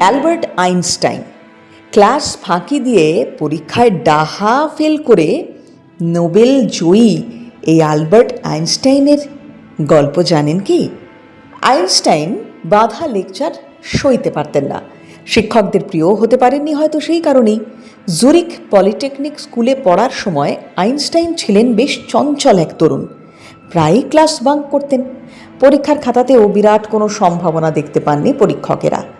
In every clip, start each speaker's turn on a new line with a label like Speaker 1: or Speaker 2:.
Speaker 1: Albert Einstein. Class ফাঁকি দিয়ে পরীক্ষায় ডাহা ফেল করে নোবেল জয়ী এই আলবার্ট আইনস্টাইনের গল্প জানেন কি? আইনস্টাইন বাধা লেকচার সইতে পারতেন না। শিক্ষকদের প্রিয় হতে পারেননি হয়তো সেই কারণেই। জুরিক পলিটেকনিক স্কুলে পড়ার সময় আইনস্টাইন ছিলেন বেশ চঞ্চল এক তরুণ। প্রায়ই ক্লাস বাঙ্ক করতেন। পরীক্ষার খাতাতেও বিরাট কোনো সম্ভাবনা দেখতে পাননি পরীক্ষকেরা।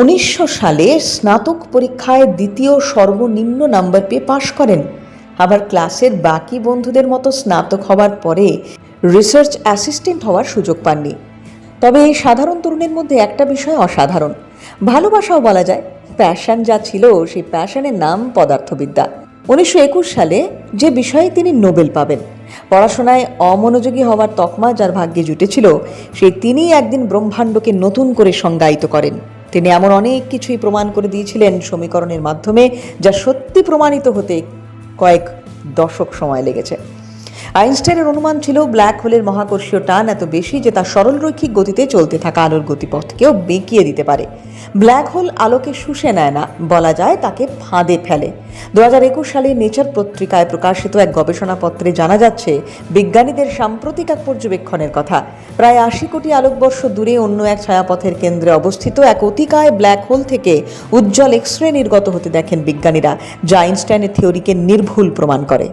Speaker 1: উনিশশো সালে স্নাতক পরীক্ষায় দ্বিতীয় সর্বনিম্ন নাম্বার পেয়ে পাশ করেন। আবার ক্লাসের বাকি বন্ধুদের মতো স্নাতক হওয়ার পরে রিসার্চ অ্যাসিস্ট্যান্ট হওয়ার সুযোগ পাননি। তবে এই সাধারণ তরুণের মধ্যে একটা বিষয় অসাধারণ। ভালোবাসাও বলা যায়, প্যাশন যা ছিল সেই প্যাশনের নাম পদার্থবিদ্যা। উনিশশো একুশ সালে যে বিষয়ে তিনি নোবেল পাবেন, পড়াশোনায় অমনোযোগী হওয়ার তকমা যার ভাগ্যে জুটেছিল, সেই তিনিই একদিন ব্রহ্মাণ্ডকে নতুন করে সংজ্ঞায়িত করেন। তিনি এমন অনেক কিছুই প্রমাণ করে দিয়েছিলেন সমীকরণের মাধ্যমে, যা সত্যি প্রমাণিত হতে কয়েক দশক সময় লেগেছে। আইনস্টাইনের অনুমান ছিল ব্ল্যাক হোলের মহাকর্ষীয় টান এত বেশি যে তা সরলরৈখিক গতিতে চলতে থাকা আলোর গতিপথকেও বেঁকিয়ে দিতে পারে। ব্ল্যাক হোল আলোকে শুষে নেয় না, বলা যায় তাকে ফাঁদে ফেলে। দু একুশ সালে নেচার পত্রিকায় প্রকাশিত এক গবেষণাপত্রে জানা যাচ্ছে, বিজ্ঞানীদের সাম্প্রতিক এক পর্যবেক্ষণের কথা। প্রায় আশি কোটি আলোকবর্ষ দূরে অন্য এক ছায়াপথের কেন্দ্রে অবস্থিত এক অতিকায় ব্ল্যাক হোল থেকে উজ্জ্বল এক্স রে নির্গত হতে দেখেন বিজ্ঞানীরা, যা আইনস্টাইনের থিওরিকে নির্ভুল প্রমাণ করে।